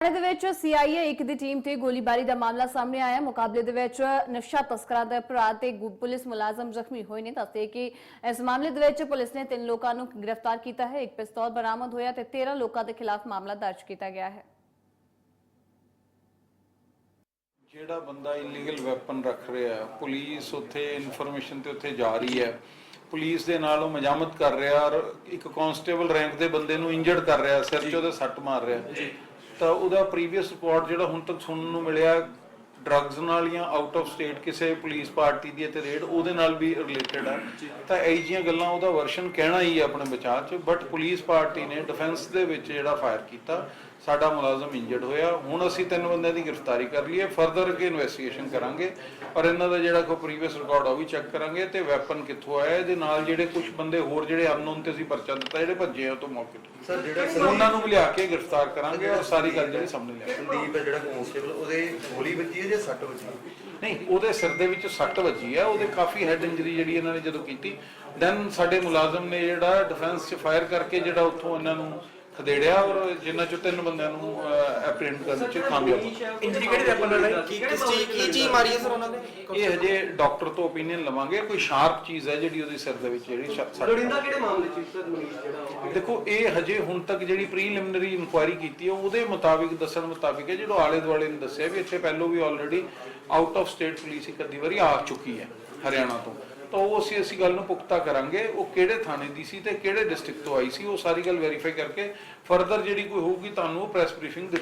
ਹਰਿਆਣਾ ਦੇ ਵਿੱਚ ਸੀਆਈਏ ਇੱਕ ਦੀ ਟੀਮ ਤੇ ਗੋਲੀਬਾਰੀ ਦਾ ਮਾਮਲਾ ਸਾਹਮਣੇ ਆਇਆ। ਮੁਕਾਬਲੇ ਦੇ ਵਿੱਚ ਨਸ਼ਾ ਤਸਕਰਾਂ ਦਾ ਭਰਾ ਤੇ ਪੁਲਿਸ ਮੁਲਾਜ਼ਮ ਜ਼ਖਮੀ ਹੋਏ ਨੇ। ਦੱਸਦੇ ਕਿ ਇਸ ਮਾਮਲੇ ਦੇ ਵਿੱਚ ਪੁਲਿਸ ਨੇ ਤਿੰਨ ਲੋਕਾਂ ਨੂੰ ਗ੍ਰਿਫਤਾਰ ਕੀਤਾ ਹੈ। ਇੱਕ ਪਿਸਤੌਲ ਬਰਾਮਦ ਹੋਇਆ ਤੇ 13 ਲੋਕਾਂ ਦੇ ਖਿਲਾਫ ਮਾਮਲਾ ਦਰਜ ਕੀਤਾ ਗਿਆ ਹੈ। ਜਿਹੜਾ ਬੰਦਾ ਇਲੀਗਲ ਵੈਪਨ ਰੱਖ ਰਿਹਾ ਹੈ, ਪੁਲਿਸ ਉੱਥੇ ਇਨਫੋਰਮੇਸ਼ਨ ਤੇ ਉੱਥੇ ਜਾ ਰਹੀ ਹੈ। ਪੁਲਿਸ ਦੇ ਨਾਲ ਉਹ ਮਜਾਮਤ ਕਰ ਰਿਹਾ ਔਰ ਇੱਕ ਕਾਂਸਟੇਬਲ ਰੈਂਕ ਦੇ ਬੰਦੇ ਨੂੰ ਇੰਜਰਡ ਕਰ ਰਿਹਾ ਸਿਰ 'ਚ ਉਹਦੇ ਸੱਟ ਮਾਰ ਰਿਹਾ। ਤਾਂ ਉਹਦਾ ਪ੍ਰੀਵੀਅਸ ਰਿਪੋਰਟ ਜਿਹੜਾ ਹੁਣ ਤੱਕ ਸੁਣਨ ਨੂੰ ਮਿਲਿਆ ਡਰੱਗਸ ਨਾਲ ਜਾਂ ਆਊਟ ਆਫ ਸਟੇਟ ਕਿਸੇ ਪੁਲਿਸ ਪਾਰਟੀ ਦੀ ਤੇ ਰੇਡ ਉਹਦੇ ਨਾਲ ਵੀ ਰਿਲੇਟਡ ਹੈ ਤਾਂ ਇਹ ਜੀਆਂ ਗੱਲਾਂ ਉਹਦਾ ਵਰਸ਼ਨ ਕਹਿਣਾ ਹੀ ਹੈ ਆਪਣੇ ਬਚਾਅ 'ਚ ਬਟ ਪੁਲਿਸ ਪਾਰਟੀ ਨੇ ਡਿਫੈਂਸ ਦੇ ਵਿੱਚ ਜਿਹੜਾ ਫਾਇਰ ਕੀਤਾ ਸਾਡਾ ਮੁਲਾਜ਼ਮ ਇੰਜਰਡ ਹੋਇਆ। ਹੁਣ ਅਸੀਂ ਤਿੰਨ ਬੰਦਿਆਂ ਦੀ ਗ੍ਰਿਫਤਾਰੀ ਕਰ ਲਈ ਹੈ ਫਰਦਰ ਅੱਗੇ ਇਨਵੈਸਟੀਗੇਸ਼ਨ ਕਰਾਂਗੇ। ਔਰ ਇਹਨਾਂ ਦਾ ਜਿਹੜਾ ਕੋਈ ਪ੍ਰੀਵੀਅਸ ਰਿਕਾਰਡ ਉਹ ਵੀ ਚੈੱਕ ਕਰਾਂਗੇ ਤੇ ਵੈਪਨ ਕਿੱਥੋਂ ਆਇਆ ਇਹਦੇ ਨਾਲ ਜਿਹੜੇ ਕੁਝ ਬੰਦੇ ਹੋਰ ਜਿਹੜੇ ਅਨਨੋਨ ਤੇ ਅਸੀਂ ਪਰਚਾ ਦਿੱਤਾ ਜਿਹੜੇ ਭੱਜੇ ਆ ਤੋਂ ਮੌਕੇ ਤੋਂ। ਸਰ ਜਿਹੜਾ ਉਹਨਾਂ ਨੂੰ ਵੀ ਲਿਆ ਕੇ ਗ੍ਰਿਫਤਾਰ ਕਰਾਂਗੇ ਔਰ ਸਾਰੀ ਗੱਲ ਜਿਹੜੀ ਸਾਹਮਣੇ ਲਿਆ ਸੰਦੀਪ ਜਿਹੜਾ ਕਨਸਟੇਬਲ ਉਹਦੇ ਗੋਲੀ ਵੱਜੀ ਹੈ ਜਾਂ ਸੱਟ ਵੱਜੀ? ਨਹੀਂ ਉਹਦੇ ਸਿਰ ਦੇ ਵਿੱਚ ਸੱਟ ਵੱਜੀ ਹੈ ਉਹਦੇ ਕਾਫੀ ਹੈਡ ਇੰਜਰੀ ਜਿਹੜੀ ਇਹਨਾਂ ਨੇ ਜਦੋਂ ਕੀਤੀ। ਦੈਨ ਸਾਡੇ ਮੁਲਾਜ਼ਮ ਨੇ ਜਿਹੜਾ ਡਿਫੈਂਸ 'ਚ ਫਾਇਰ ਕਰਕੇ ਜਿਹੜਾ ਉੱਥੋਂ ਇਹਨਾਂ ਨੂੰ ਖਦੇੜਿਆ ਔਰ ਜਿਨ੍ਹਾਂ ਚੋਂ ਤਿੰਨ ਬੰਦਿਆਂ ਨੂੰ ਐਪਰੀਹੈਂਡ ਕਰਨ 'ਚ ਕਾਮਯਾਬ ਹੋਏ ਇੰਜਰੀ ਕਿਹੜੇ ਵੈਪਨ ਨਾਲ ਹੈ ਕੀ ਕਿਸ ਚੀਜ਼ ਕੀ ਚੀਜ਼ ਮਾਰੀ ਹੈ ਸਰ ਉਹਨਾਂ ਨੇ? ਇਹ ਹਜੇ ਡਾਕਟਰ ਤੋਂ ਓਪੀਨੀਅਨ ਲਵਾਂਗੇ ਕੋਈ ਸ਼ਾਰਪ ਚੀਜ਼ ਹੈ ਜਿਹੜੀ ਉਹਦੇ ਸਿਰ ਦੇ ਵਿੱਚ ਜਿਹੜੀ ਲੋੜਿੰਦਾ ਕਿਹੜੇ ਮਾਮਲੇ ਚ ਸਰ ਮਨੀਸ਼ ਜਿਹੜਾ ਦੇਖੋ ਇਹ ਹਜੇ ਹੁਣ ਤੱਕ ਜਿਹੜੀ ਪ੍ਰੀਲਿਮਿਨਰੀ ਇਨਕੁਆਇਰੀ ਕੀਤੀ ਹੈ ਉਹਦੇ ਮੁਤਾਬਿਕ ਦੱਸਣ ਮੁਤਾਬਿਕ ਹੈ ਜਿਹੜਾ ਆਲੇ ਦੁਆਲੇ ਨੇ ਦੱਸਿਆ ਵੀ ਇੱਥੇ ਪਹਿਲੋਂ ਵੀ already out of state police ਇੱਕ ਅੱਧੀ ਵਾਰੀ ਆ ਚੁੱਕੀ ਹੈ ਹਰਿਆਣਾ ਤੋਂ। ਤਾਂ ਉਹ ਅਸੀਂ ਅਸੀਂ ਗੱਲ ਨੂੰ ਪੁਖਤਾ ਕਰਾਂਗੇ, ਉਹ ਕਿਹੜੇ ਥਾਣੇ ਦੀ ਸੀ ਤੇ ਕਿਹੜੇ ਡਿਸਟ੍ਰਿਕਟ ਤੋਂ ਆਈ ਸੀ, ਉਹ ਸਾਰੀ ਗੱਲ ਵੈਰੀਫਾਈ ਕਰਕੇ ਫਰਦਰ ਜਿਹੜੀ ਕੋਈ ਹੋਊਗੀ, ਤੁਹਾਨੂੰ ਉਹ ਪ੍ਰੈਸ ਬਰੀਫਿੰਗ ਦੇ